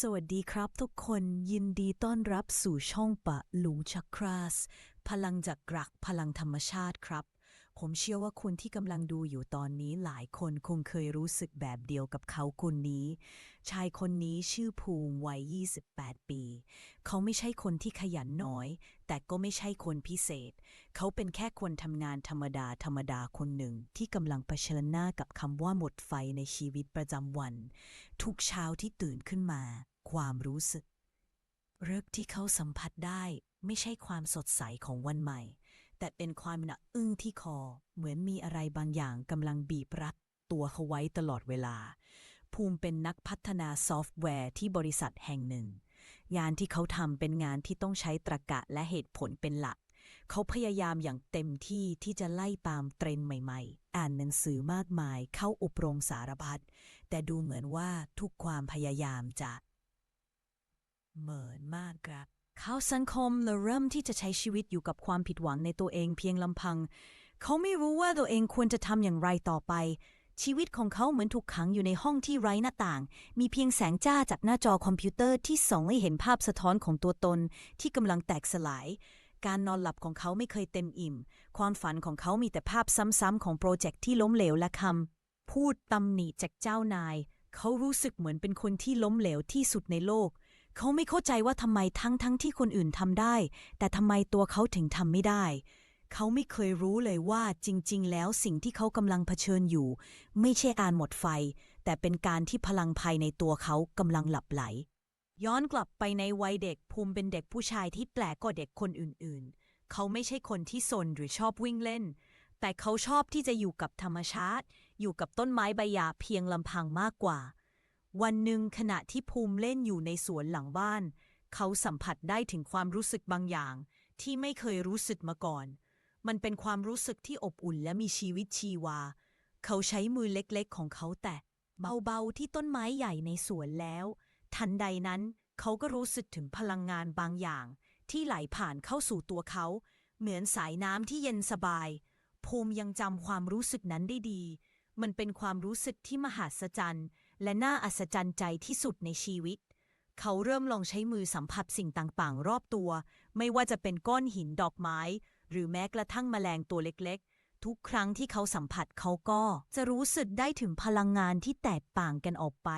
สวัสดีครับทุกคนยินดีต้อนรับสู่ช่องปะหลุงชักคราส พลังจากกรักพลังธรรมชาติครับ ผมเชื่อว่าคุณที่กำลังดูอยู่ตอนนี้หลายคนคงเคยรู้สึกแบบเดียวกับเขาคนนี้ ชายคนนี้ชื่อภูมิวัย 28 ปี เขาไม่ใช่คนที่ขยันน้อย แต่ก็ไม่ใช่คนพิเศษ เขาเป็นแค่คนทำงานธรรมดาธรรมดาคนหนึ่ง ที่กำลังเผชิญหน้ากับคำว่าหมดไฟในชีวิตประจำวัน ทุกเช้าที่ตื่นขึ้นมา ความรู้สึกเริกที่เขาสัมผัสได้ไม่ใช่ความสดใสของวันใหม่ แต่เป็นความหนักอึ้งที่คอ เหมือนมีอะไรบางอย่างกำลังบีบรัดตัวเขาไว้ตลอดเวลา ภูมิเป็นนักพัฒนาซอฟต์แวร์ที่บริษัทแห่งหนึ่ง งานที่เขาทำเป็นงานที่ต้องใช้ตรรกะและเหตุผลเป็นหลัก เขาพยายามอย่างเต็มที่ที่จะไล่ตามเทรนใหม่ๆ อ่านหนังสือมากมายเข้าอบรมสารพัดแต่ดูเหมือนว่าทุกความพยายามจะเหมือนมากครับ เขาสังคมและเริ่มที่จะใช้ชีวิตอยู่กับความผิดหวังในตัวเองเพียงลำพัง เขาไม่รู้ว่าตัวเองควรจะทำอย่างไรต่อไป ชีวิตของเขาเหมือนถูกขังอยู่ในห้องที่ไร้หน้าต่าง มีเพียงแสงจ้าจากหน้าจอคอมพิวเตอร์ที่ส่องให้เห็นภาพสะท้อนของตัวตนที่กำลังแตกสลาย การนอนหลับของเขาไม่เคยเต็มอิ่ม ความฝันของเขามีแต่ภาพซ้ำๆของโปรเจกต์ที่ล้มเหลวและคำพูดตำหนิจากเจ้านาย เขารู้สึกเหมือนเป็นคนที่ล้มเหลวที่สุดในโลก เขาไม่เข้าใจว่าทำไมทั้งทั้งที่คนอื่นทำได้ แต่ทำไมตัวเขาถึงทำไม่ได้ เขาไม่เคยรู้เลยว่าจริง ๆ แล้วสิ่งที่เขากำลังเผชิญอยู่ ไม่ใช่การหมดไฟ แต่เป็นการที่พลังภายในตัวเขากำลังหลับไหล ย้อนกลับไปในวัยเด็กภูมิเป็นเด็กผู้ชายที่แปลกกว่าเด็กคนอื่น ๆ เขาไม่ใช่คนที่ซนหรือชอบวิ่งเล่น แต่เขาชอบที่จะอยู่กับธรรมชาติ อยู่กับต้นไม้ใบหญ้าเพียงลำพังมากกว่า วันหนึ่งขณะที่ภูมิเล่นอยู่ในสวนหลังบ้าน เขาสัมผัสได้ถึงความรู้สึกบางอย่าง ที่ไม่เคยรู้สึกมาก่อน มันเป็นความรู้สึกที่อบอุ่นและมีชีวิตชีวา เขาใช้มือเล็กๆ ของเขาแตะเบาๆที่ต้นไม้ใหญ่ในสวนแล้ว ทันใดนั้นเขาก็รู้สึกถึงพลังงานบางอย่าง ที่ไหลผ่านเข้าสู่ตัวเขา เหมือนสายน้ำที่เย็นสบาย ภูมิยังจำความรู้สึกนั้นได้ดี มันเป็นความรู้สึกที่มหัศจรรย์ และน่าอัศจรรย์ใจที่สุดในชีวิต เขาเริ่มลองใช้มือสัมผัสสิ่งต่างๆ รอบตัว ไม่ว่าจะเป็นก้อนหินดอกไม้ หรือแม้กระทั่งแมลงตัวเล็กๆ ทุกครั้งที่เขาสัมผัสเขาก็จะรู้สึกได้ถึงพลังงานที่แตกต่างกันออกไป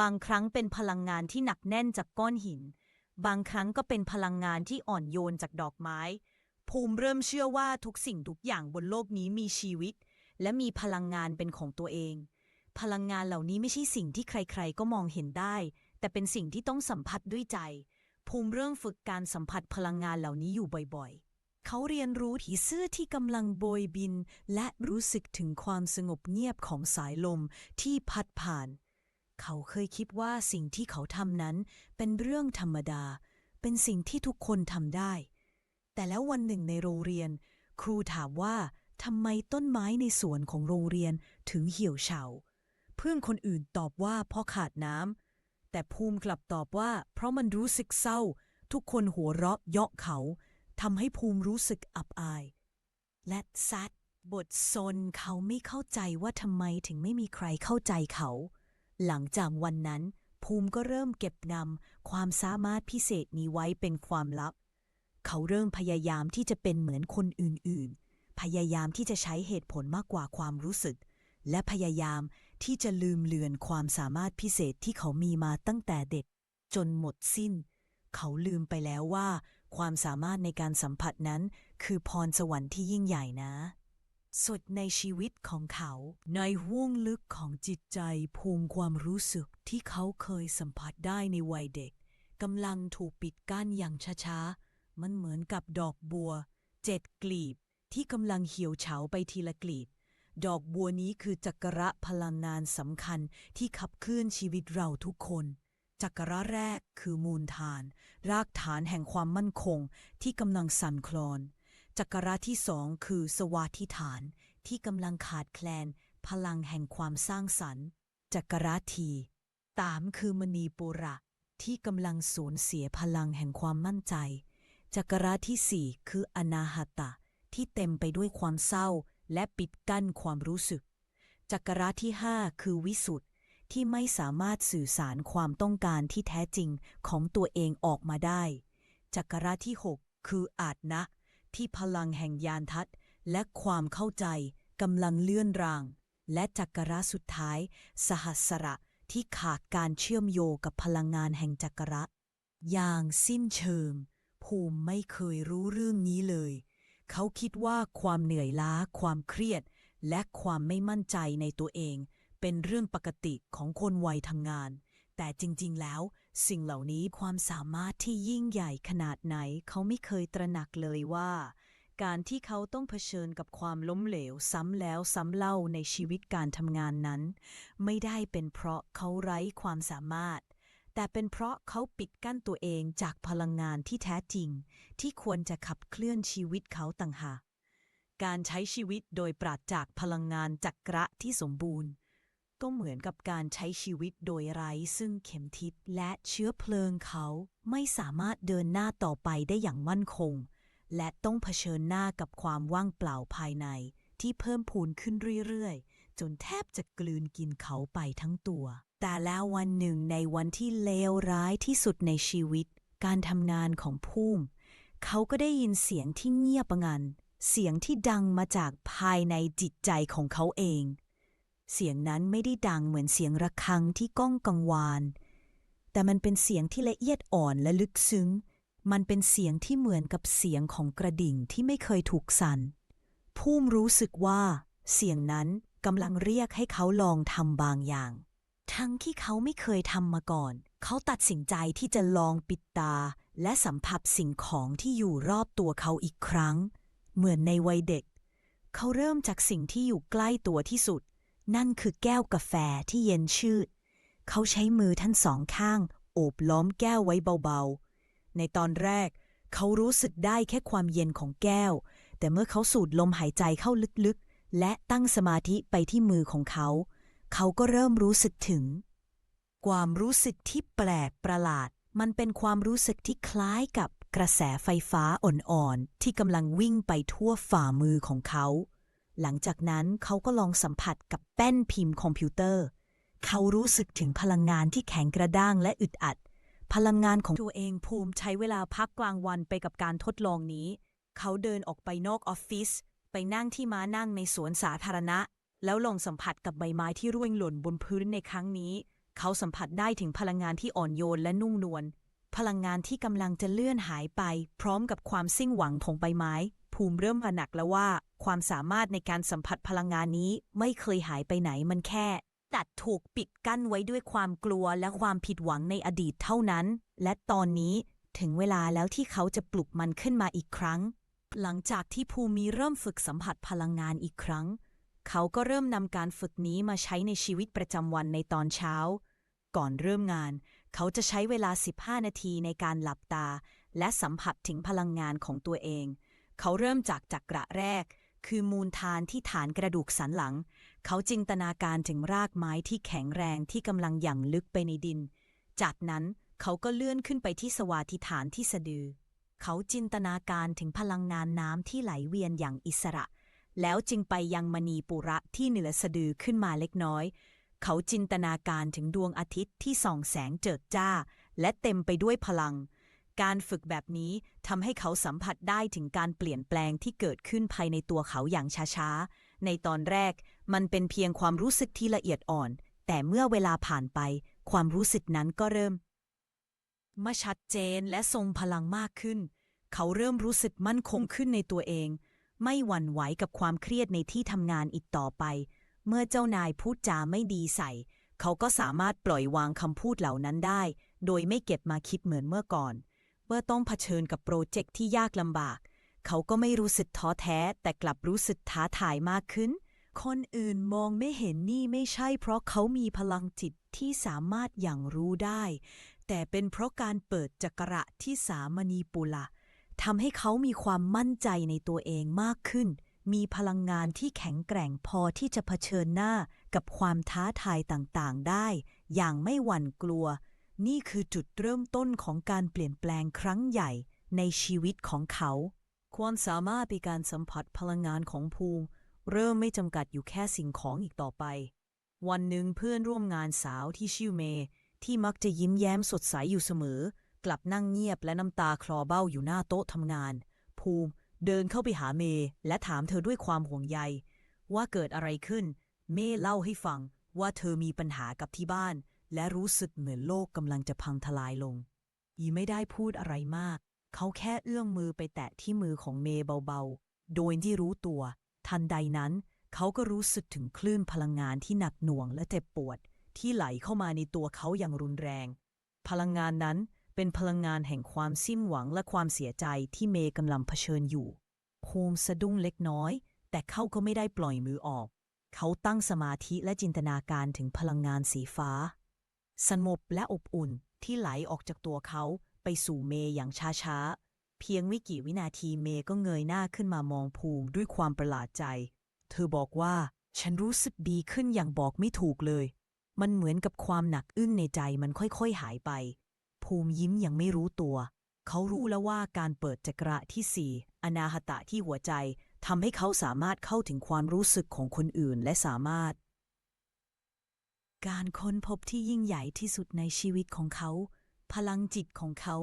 บางครั้งเป็นพลังงานที่หนักแน่นจากก้อนหิน บางครั้งก็เป็นพลังงานที่อ่อนโยนจากดอกไม้ ภูมิเริ่มเชื่อว่าทุกสิ่งทุกอย่างบนโลกนี้มีชีวิต และมีพลังงานเป็นของตัวเอง พลังงานเหล่านี้ไม่ใช่สิ่งที่ใครๆ ก็มองเห็นได้ แต่เป็นสิ่งที่ต้องสัมผัสด้วยใจ ภูมิเริ่มฝึกการสัมผัสพลังงานเหล่านี้อยู่บ่อยๆ เขาเรียนรู้ผีเสื้อที่กำลังโบยบิน และรู้สึกถึงความสงบเงียบของสายลมที่พัดผ่าน เขาเคยคิดว่าสิ่งที่เขาทำนั้นเป็นเรื่องธรรมดา เป็นสิ่งที่ทุกคนทำได้ แต่แล้ววันหนึ่งในโรงเรียน ครูถามว่าทำไมต้นไม้ในสวนของโรงเรียนถึงเหี่ยวเฉา เพื่อนคนอื่นตอบว่าเพราะขาดน้ำแต่ภูมิกลับตอบว่า เพราะมันรู้สึกเศร้า ทุกคนหัวเราะเยาะเขาทำให้ภูมิรู้สึกอับอาย และซัดบทซนเขาไม่เข้าใจว่าทำไมถึงไม่มีใครเข้าใจเขา หลังจากวันนั้น ภูมิก็เริ่มเก็บงำความสามารถพิเศษนี้ไว้เป็นความลับ เขาเริ่มพยายามที่จะเป็นเหมือนคนอื่นๆ พยายามที่จะใช้เหตุผลมากกว่าความรู้สึก และพยายาม ที่จะลืมเลือนความสามารถพิเศษที่เขามีมาตั้งแต่เด็ก จนหมดสิ้น เขาลืมไปแล้วว่า ความสามารถในการสัมผัสนั้น คือพรสวรรค์ที่ยิ่งใหญ่นะสุดในชีวิตของเขา ในห้วงลึกของจิตใจภูมิความรู้สึกที่เขาเคยสัมผัสได้ในวัยเด็กกำลังถูกปิดกั้นอย่างช้าๆ มันเหมือนกับดอกบัว เจ็ดกลีบ ที่กำลังเหี่ยวเฉาไปทีละกลีบ ดอกบัวนี้คือจักระพลังงานสำคัญที่ขับเคลื่อนชีวิตเราทุกคนจักระแรกคือมูลฐาน รากฐานแห่งความมั่นคงที่กำลังสั่นคลอนจักระที่สองคือสวาธิฐาน ที่กำลังขาดแคลน พลังแห่งความสร้างสรรค์จักระทีตามคือมณีปุระ ที่กำลังสูญเสียพลังแห่งความมั่นใจจักระที่สี่คืออนาหตะ ที่เต็มไปด้วยความเศร้า และปิดกั้นความรู้สึก จักระที่ห้าคือวิสุทธ์ที่ไม่สามารถสื่อสารความต้องการที่แท้จริงของตัวเองออกมาได้ จักระที่ 6 คืออาจนะ ที่พลังแห่งยานทัศน์และความเข้าใจกำลังเลื่อนราง และจักระสุดท้าย สหัสระที่ขาดการเชื่อมโยงกับพลังงานแห่งจักระ อย่างสิ้นเชิง ภูมิไม่เคยรู้เรื่องนี้เลย เขาคิดว่าความเหนื่อยล้า ความเครียด และความไม่มั่นใจในตัวเอง เป็นเรื่องปกติของคนวัยทำงาน แต่จริงๆ แล้ว สิ่งเหล่านี้ความสามารถที่ยิ่งใหญ่ขนาดไหน เขาไม่เคยตระหนักเลยว่า การที่เขาต้องเผชิญกับความล้มเหลวซ้ำแล้วซ้ำเล่าในชีวิตการทำงานนั้น ไม่ได้เป็นเพราะเขาไร้ความสามารถ แต่เป็นเพราะเขาปิดกั้นตัวเองจากพลังงานที่แท้จริง ที่ควรจะขับเคลื่อนชีวิตเขาต่างหากการใช้ชีวิตโดยปราศจากพลังงานจักระที่สมบูรณ์ ก็เหมือนกับการใช้ชีวิตโดยไร้ซึ่งเข็มทิศและเชื้อเพลิงเขาไม่สามารถเดินหน้าต่อไปได้อย่างมั่นคง และต้องเผชิญหน้ากับความว่างเปล่าภายใน ที่เพิ่มพูนขึ้นเรื่อยๆ จนแทบจะกลืนกินเขาไปทั้งตัว แต่แล้ววันหนึ่งในวันที่เลวร้ายที่สุดในชีวิต การทำงานของภูมิเขาก็ได้ยินเสียงที่เงียบงัน เสียงที่ดังมาจากภายในจิตใจของเขาเอง เสียงนั้นไม่ได้ดังเหมือนเสียงระฆังที่ก้องกังวาน แต่มันเป็นเสียงที่ละเอียดอ่อนและลึกซึ้ง มันเป็นเสียงที่เหมือนกับเสียงของกระดิ่งที่ไม่เคยถูกสั่นภูมิรู้สึกว่า เสียงนั้นกำลังเรียกให้เขาลองทำบางอย่าง ทั้งที่เขาไม่เคยทำมาก่อน เขาตัดสินใจที่จะลองปิดตา และสัมผัสสิ่งของที่อยู่รอบตัวเขาอีกครั้ง เหมือนในวัยเด็ก เขาเริ่มจากสิ่งที่อยู่ใกล้ตัวที่สุด นั่นคือแก้วกาแฟที่เย็นชืด เขาใช้มือทั้งสองข้างโอบล้อมแก้วไว้เบาๆ ในตอนแรก เขารู้สึกได้แค่ความเย็นของแก้ว แต่เมื่อเขาสูดลมหายใจเข้าลึกๆ และตั้งสมาธิไปที่มือของเขาเเขาก็เริ่มรู้สึกถึง ความรู้สึกที่แปลกประหลาด มันเป็นความรู้สึกที่คล้ายกับกระแสไฟฟ้าอ่อนๆ ที่กำลังวิ่งไปทั่วฝ่ามือของเขา หลังจากนั้นเขาก็ลองสัมผัสกับแป้นพิมพ์คอมพิวเตอร์ เขารู้สึกถึงพลังงานที่แข็งกระด้างและอึดอัด พลังงานของตัวเองภูมิใช้เวลาพักกลางวันไปกับการทดลองนี้ เขาเดินออกไปนอกออฟฟิศไปนั่งที่ม้านั่งในสวนสาธารณะ แล้วลองสัมผัสกับใบไม้ที่ร่วงหล่นบนพื้นในครั้งนี้ เขาสัมผัสได้ถึงพลังงานที่อ่อนโยนและนุ่มนวล พลังงานที่กำลังจะเลื่อนหายไป พร้อมกับความสิ้นหวังของใบไม้ ภูมิเริ่มหนักแล้วว่า ความสามารถในการสัมผัสพลังงานนี้ไม่เคยหายไปไหนมันแค่ตัดถูกปิดกั้นไว้ด้วยความกลัวและความผิดหวังในอดีตเท่านั้น และตอนนี้ถึงเวลาแล้วที่เขาจะปลุกมันขึ้นมาอีกครั้ง หลังจากที่ภูมิเริ่มฝึกสัมผัสพลังงานอีกครั้ง เขาก็เริ่มนำการฝึกนี้มาใช้ในชีวิตประจำวันในตอนเช้า ก่อนเริ่มงาน เขาจะใช้เวลา 15 นาทีในการหลับตา และสัมผัสถึงพลังงานของตัวเอง เขาเริ่มจากจักระแรก คือมูลฐานที่ฐานกระดูกสันหลัง เขาจินตนาการถึงรากไม้ที่แข็งแรงที่กำลังหยั่งลึกไปในดิน จากนั้นเขาก็เลื่อนขึ้นไปที่สวาธิฐานที่สะดือ เขาจินตนาการถึงพลังงานน้ำที่ไหลเวียนอย่างอิสระ แล้วจึงไปยังมณีปุระที่เหนือสะดือขึ้นมาเล็กน้อย เขาจินตนาการถึงดวงอาทิตย์ที่ส่องแสงเจิดจ้า และเต็มไปด้วยพลัง การฝึกแบบนี้ทำให้เขาสัมผัสได้ถึงการเปลี่ยนแปลงที่เกิดขึ้นภายในตัวเขาอย่างช้าๆ ในตอนแรกมันเป็นเพียงความรู้สึกที่ละเอียดอ่อน แต่เมื่อเวลาผ่านไป ความรู้สึกนั้นก็เริ่มมาชัดเจนและทรงพลังมากขึ้น เขาเริ่มรู้สึกมั่นคงขึ้นในตัวเอง ไม่หวั่นไหวกับความเครียดในที่ทำงานอีกต่อไป เมื่อเจ้านายพูดจาไม่ดีใส่ เขาก็สามารถปล่อยวางคำพูดเหล่านั้นได้ โดยไม่เก็บมาคิดเหมือนเมื่อก่อน เมื่อต้องเผชิญกับโปรเจกต์ที่ยากลำบาก เขาก็ไม่รู้สึกท้อแท้ แต่กลับรู้สึกท้าทายมากขึ้น คนอื่นมองไม่เห็นนี่ไม่ใช่ เพราะเขามีพลังจิตที่สามารถอย่างรู้ได้ แต่เป็นเพราะการเปิดจักระที่สามณีปุระ ทำให้เขามีความมั่นใจในตัวเองมากขึ้น มีพลังงานที่แข็งแกร่งพอที่จะเผชิญหน้ากับความท้าทายต่างๆ ได้ อย่างไม่หวั่นกลัว นี่คือจุดเริ่มต้นของการเปลี่ยนแปลงครั้งใหญ่ในชีวิตของเขา ความสามารถในการสัมผัสพลังงานของภูมิ เริ่มไม่จำกัดอยู่แค่สิ่งของอีกต่อไป วันหนึ่งเพื่อนร่วมงานสาวที่ชื่อเม ที่มักจะยิ้มแย้มสดใสอยู่เสมอ กลับนั่งเงียบและน้ำตาคลอเบ้าอยู่หน้าโต๊ะทำงาน ภูมิเดินเข้าไปหาเมย์และถามเธอด้วยความห่วงใย ว่าเกิดอะไรขึ้น เมย์เล่าให้ฟังว่าเธอมีปัญหากับที่บ้าน และรู้สึกเหมือนโลกกำลังจะพังทลายลงยีไม่ได้พูดอะไรมาก เขาแค่เอื้อมมือไปแตะที่มือของเมย์เบาๆ โดยที่รู้ตัว ทันใดนั้น เขาก็รู้สึกถึงคลื่นพลังงานที่หนักหน่วงและเจ็บปวด ที่ไหลเข้ามาในตัวเขาอย่างรุนแรง พลังงานนั้น เป็นพลังงานแห่งความสิ้นหวังและความเสียใจที่เมย์กำลังเผชิญอยู่ภูมิสะดุ้งเล็กน้อย แต่เขาก็ไม่ได้ปล่อยมือออก เขาตั้งสมาธิและจินตนาการถึงพลังงานสีฟ้า สงบและอบอุ่นที่ไหลออกจากตัวเขาไปสู่เมย์อย่างช้าๆ เพียงไม่กี่วินาทีเมย์ก็เงยหน้าขึ้นมามองภูมิด้วยความประหลาดใจ เธอบอกว่าฉันรู้สึกดีขึ้นอย่างบอกไม่ถูกเลย มันเหมือนกับความหนักอึ้งในใจมันค่อยๆหายไป ภูมิยิ้มอย่างไม่รู้ตัว เขารู้แล้วว่าการเปิดจักระที่สี่อนาหตะที่หัวใจทำให้เขาสามารถเข้าถึงความรู้สึกของคนอื่นและสามารถ การค้นพบที่ยิ่งใหญ่ที่สุดในชีวิตของเขา พลังจิตของเขา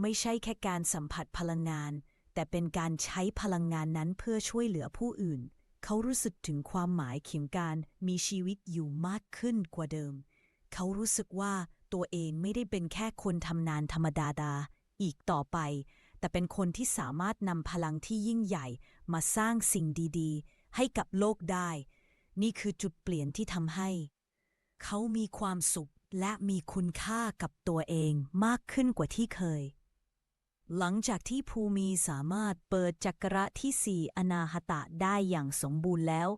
ไม่ใช่แค่การสัมผัสพลังงาน แต่เป็นการใช้พลังงานนั้นเพื่อช่วยเหลือผู้อื่น เขารู้สึกถึงความหมายเขียงการมีชีวิตอยู่มากขึ้นกว่าเดิม เขารู้สึกว่า ตัวเองไม่ได้เป็นแค่คนทำนานธรรมดาดา อีกต่อไป แต่เป็นคนที่สามารถนำพลังที่ยิ่งใหญ่มาสร้างสิ่งดีๆ ให้กับโลกได้ นี่คือจุดเปลี่ยนที่ทำให้ เขามีความสุขและมีคุณค่ากับตัวเองมากขึ้นกว่าที่เคย หลังจากที่ภูมิสามารถเปิดจักระที่สี่อนาหตะได้อย่างสมบูรณ์แล้ว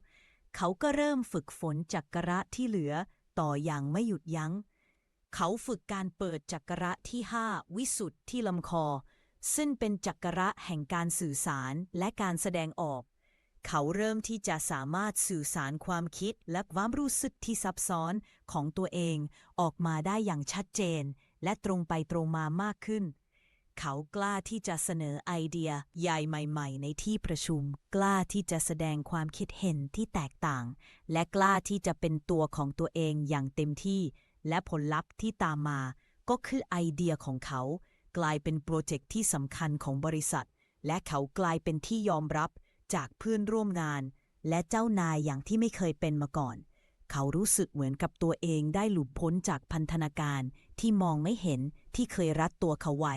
เขาก็เริ่มฝึกฝนจักระที่เหลือต่ออย่างไม่หยุดยัง้ง เขาฝึกการเปิดจักระที่ห้าวิสุทธ์ที่ลำคอ ซึ่งเป็นจักระแห่งการสื่อสารและการแสดงออก เขาเริ่มที่จะสามารถสื่อสารความคิดและความรู้สึกที่ซับซ้อนของตัวเองออกมาได้อย่างชัดเจน และตรงไปตรงมามากขึ้น เขากล้าที่จะเสนอไอเดียใหญ่ใหม่ ๆ ในที่ประชุม กล้าที่จะแสดงความคิดเห็นที่แตกต่าง และกล้าที่จะเป็นตัวของตัวเองอย่างเต็มที่ และผลลัพธ์ที่ตามมาก็คือไอเดียของเขา กลายเป็นโปรเจกต์ที่สำคัญของบริษัท และเขากลายเป็นที่ยอมรับจากเพื่อนร่วมงาน และเจ้านายอย่างที่ไม่เคยเป็นมาก่อน เขารู้สึกเหมือนกับตัวเองได้หลุดพ้นจากพันธนาการที่มองไม่เห็นที่เคยรัดตัวเขาไว้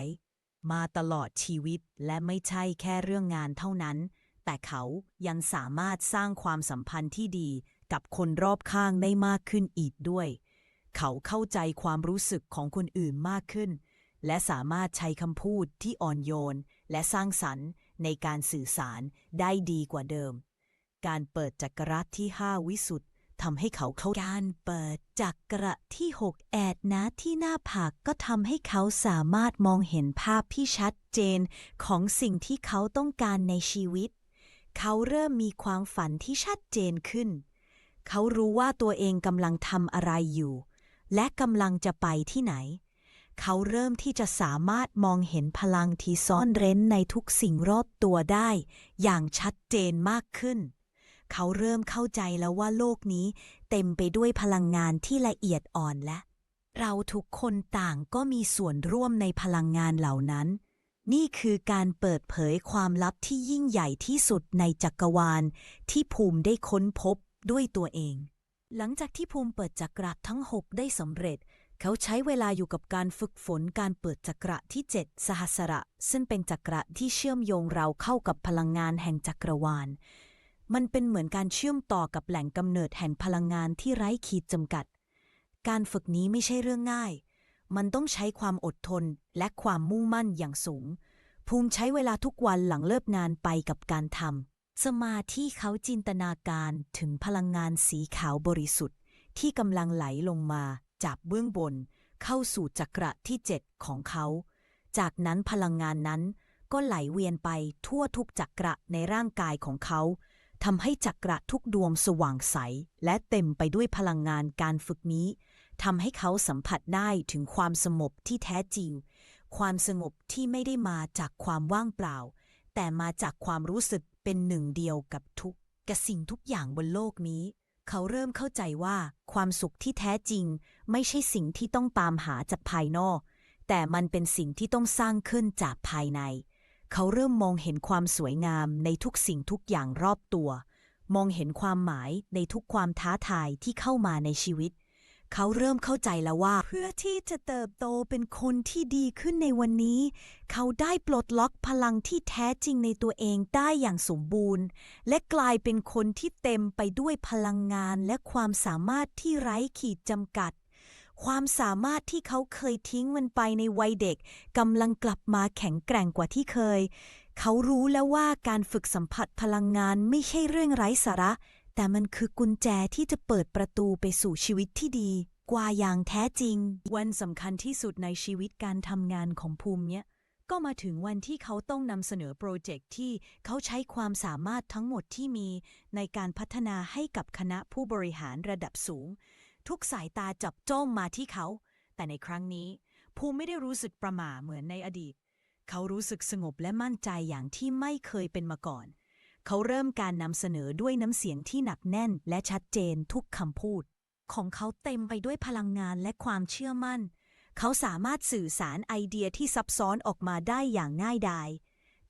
มาตลอดชีวิตและไม่ใช่แค่เรื่องงานเท่านั้น แต่เขายังสามารถสร้างความสัมพันธ์ที่ดีกับคนรอบข้างได้มากขึ้นอีกด้วย เขาเข้าใจความรู้สึกของคนอื่นมากขึ้น และสามารถใช้คำพูดที่อ่อนโยน และสร้างสรรค์ในการสื่อสารได้ดีกว่าเดิม การเปิดจักระที่ห้าวิสุทธ์ทำให้เขาเข้าการเปิดจักระที่หกแอดนะที่หน้าผากก็ทำให้เขาสามารถมองเห็นภาพที่ชัดเจนของสิ่งที่เขาต้องการในชีวิต เขาเริ่มมีความฝันที่ชัดเจนขึ้น เขารู้ว่าตัวเองกำลังทำอะไรอยู่ และกำลังจะไปที่ไหน เขาเริ่มที่จะสามารถมองเห็นพลังที่ซ่อนเร้นในทุกสิ่งรอบตัวได้ อย่างชัดเจนมากขึ้น เขาเริ่มเข้าใจแล้วว่าโลกนี้เต็มไปด้วยพลังงานที่ละเอียดอ่อนและ เราทุกคนต่างก็มีส่วนร่วมในพลังงานเหล่านั้น นี่คือการเปิดเผยความลับที่ยิ่งใหญ่ที่สุดในจักรวาลที่ภูมิได้ค้นพบด้วยตัวเอง หลังจากที่ภูมิเปิดจักระทั้ง 6 ได้สำเร็จ เขาใช้เวลาอยู่กับการฝึกฝนการเปิดจักระที่ 7 สหัสระ ซึ่งเป็นจักระที่เชื่อมโยงเราเข้ากับพลังงานแห่งจักรวาล มันเป็นเหมือนการเชื่อมต่อกับแหล่งกำเนิดแห่งพลังงานที่ไร้ขีดจำกัด การฝึกนี้ไม่ใช่เรื่องง่าย มันต้องใช้ความอดทนและความมุ่งมั่นอย่างสูง ภูมิใช้เวลาทุกวันหลังเลิกงานไปกับการทำ สมาธิเขาจินตนาการถึงพลังงานสีขาวบริสุทธิ์ ที่กำลังไหลลงมาจากเบื้องบน เข้าสู่จักระที่เจ็ดของเขา จากนั้นพลังงานนั้นก็ไหลเวียนไปทั่วทุกจักระในร่างกายของเขาทำให้จักระทุกดวงสว่างใส และเต็มไปด้วยพลังงานการฝึกนี้ทำให้เขาสัมผัสได้ถึงความสงบที่แท้จริง ความสงบที่ไม่ได้มาจากความว่างเปล่า แต่มาจากความรู้สึก เป็นหนึ่งเดียวกับทุกกับสิ่งทุกอย่างบนโลกนี้ เขาเริ่มเข้าใจว่าความสุขที่แท้จริง ไม่ใช่สิ่งที่ต้องตามหาจากภายนอก แต่มันเป็นสิ่งที่ต้องสร้างขึ้นจากภายใน เขาเริ่มมองเห็นความสวยงามในทุกสิ่งทุกอย่างรอบตัว มองเห็นความหมายในทุกความท้าทายที่เข้ามาในชีวิต เขาเริ่มเข้าใจแล้วว่า เพื่อที่จะเติบโตเป็นคนที่ดีขึ้นในวันนี้ เขาได้ปลดล็อกพลังที่แท้จริงในตัวเองได้อย่างสมบูรณ์ และกลายเป็นคนที่เต็มไปด้วยพลังงานและความสามารถที่ไร้ขีดจำกัด ความสามารถที่เขาเคยทิ้งมันไปในวัยเด็กกำลังกลับมาแข็งแกร่งกว่าที่เคย เขารู้แล้วว่าการฝึกสัมผัสพลังงานไม่ใช่เรื่องไร้สาระ แต่มันคือกุญแจที่จะเปิดประตูไปสู่ชีวิตที่ดี กว่าอย่างแท้จริง วันสำคัญที่สุดในชีวิตการทำงานของภูมิเนี่ยก็มาถึงวันที่เขาต้องนำเสนอโปรเจกต์ที่เขาใช้ความสามารถทั้งหมดที่มี ในการพัฒนาให้กับคณะผู้บริหารระดับสูง ทุกสายตาจับจ้องมาที่เขา แต่ในครั้งนี้ ภูมิไม่ได้รู้สึกประหม่าเหมือนในอดีต เขารู้สึกสงบและมั่นใจอย่างที่ไม่เคยเป็นมาก่อน เขาเริ่มการนำเสนอด้วยน้ำเสียงที่หนักแน่นและชัดเจนทุกคำพูด ของเขาเต็มไปด้วยพลังงานและความเชื่อมั่น เขาสามารถสื่อสารไอเดียที่ซับซ้อนออกมาได้อย่างง่ายดาย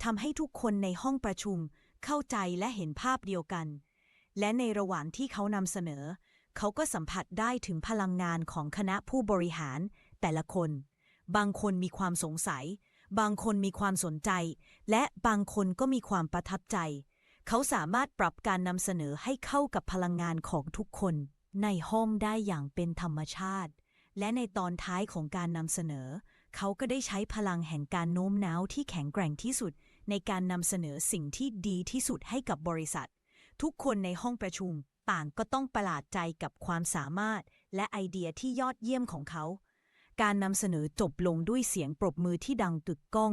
ทำให้ทุกคนในห้องประชุมเข้าใจและเห็นภาพเดียวกัน และในระหว่างที่เขานำเสนอ เขาก็สัมผัสได้ถึงพลังงานของคณะผู้บริหาร แต่ละคน บางคนมีความสงสัย บางคนมีความสนใจ และบางคนก็มีความประทับใจ เขาสามารถปรับการนำเสนอให้เข้ากับพลังงานของทุกคนในห้องได้อย่างเป็นธรรมชาติ และในตอนท้ายของการนำเสนอ เขาก็ได้ใช้พลังแห่งการโน้มน้าวที่แข็งแกร่งที่สุด ในการนำเสนอสิ่งที่ดีที่สุดให้กับบริษัท ทุกคนในห้องประชุมต่างก็ต้องประหลาดใจกับความสามารถ และไอเดียที่ยอดเยี่ยมของเขา การนำเสนอจบลงด้วยเสียงปรบมือที่ดังตึกก้อง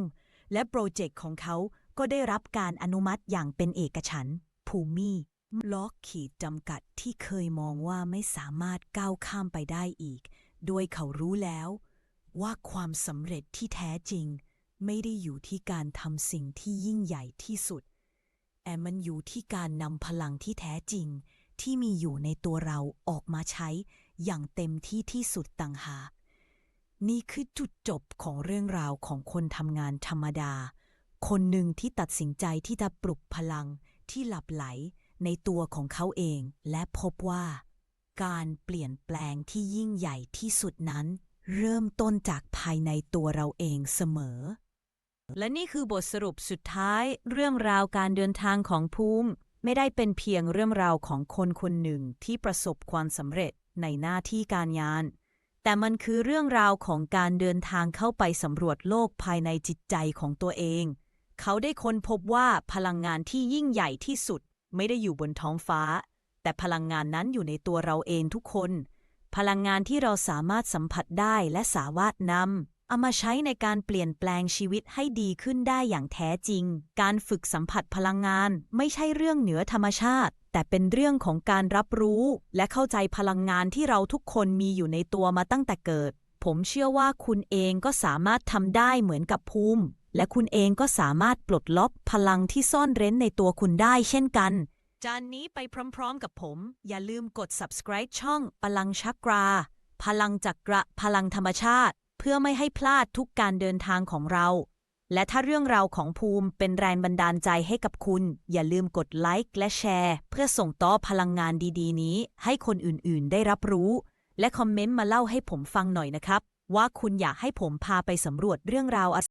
และโปรเจกต์ของเขา ก็ได้รับการอนุมัติอย่างเป็นเอกฉันท์ภูมิล็อกขีดจำกัดที่เคยมองว่าไม่สามารถก้าวข้ามไปได้อีก โดยเขารู้แล้ว ว่าความสำเร็จที่แท้จริง ไม่ได้อยู่ที่การทำสิ่งที่ยิ่งใหญ่ที่สุด แต่มันอยู่ที่การนำพลังที่แท้จริง ที่มีอยู่ในตัวเราออกมาใช้อย่างเต็มที่ที่สุดต่างหากนี่คือจุดจบของเรื่องราวของคนทำงานธรรมดา คนหนึ่งที่ตัดสินใจที่จะปลุกพลังที่หลับไหลในตัวของเขาเองและพบว่า การเปลี่ยนแปลงที่ยิ่งใหญ่ที่สุดนั้น เริ่มต้นจากภายในตัวเราเองเสมอ และนี่คือบทสรุปสุดท้าย เรื่องราวการเดินทางของภูมิ ไม่ได้เป็นเพียงเรื่องราวของคนคนหนึ่งที่ประสบความสำเร็จในหน้าที่การงาน แต่มันคือเรื่องราวของการเดินทางเข้าไปสำรวจโลกภายในจิตใจของตัวเอง เขาได้ค้นพบว่าพลังงานที่ยิ่งใหญ่ที่สุดไม่ได้อยู่บนท้องฟ้า แต่พลังงานนั้นอยู่ในตัวเราเองทุกคน พลังงานที่เราสามารถสัมผัสได้และสามารถนำเอามาใช้ในการเปลี่ยนแปลงชีวิตให้ดีขึ้นได้อย่างแท้จริง การฝึกสัมผัสพลังงานไม่ใช่เรื่องเหนือธรรมชาติ แต่เป็นเรื่องของการรับรู้ และเข้าใจพลังงานที่เราทุกคนมีอยู่ในตัวมาตั้งแต่เกิด ผมเชื่อว่าคุณเองก็สามารถทำได้เหมือนกับภูมิ และคุณเองก็สามารถปลดล็อกพลังที่ซ่อนเร้นในตัวคุณได้เช่นกัน จานนี้ไปพร้อมๆกับผม อย่าลืมกด subscribe ช่องพลังชักรา พลังจักระพลังธรรมชาติ เพื่อไม่ให้พลาดทุกการเดินทางของเรา และถ้าเรื่องราวของภูมิเป็นแรงบันดาลใจให้กับคุณ อย่าลืมกดไลค์และแชร์ เพื่อส่งต่อพลังงานดีๆ นี้ ให้คนอื่นๆ ได้รับรู้ และคอมเมนต์มาเล่าให้ผมฟังหน่อยนะครับว่าคุณอยากให้ผมพาไปสำรวจเรื่องราว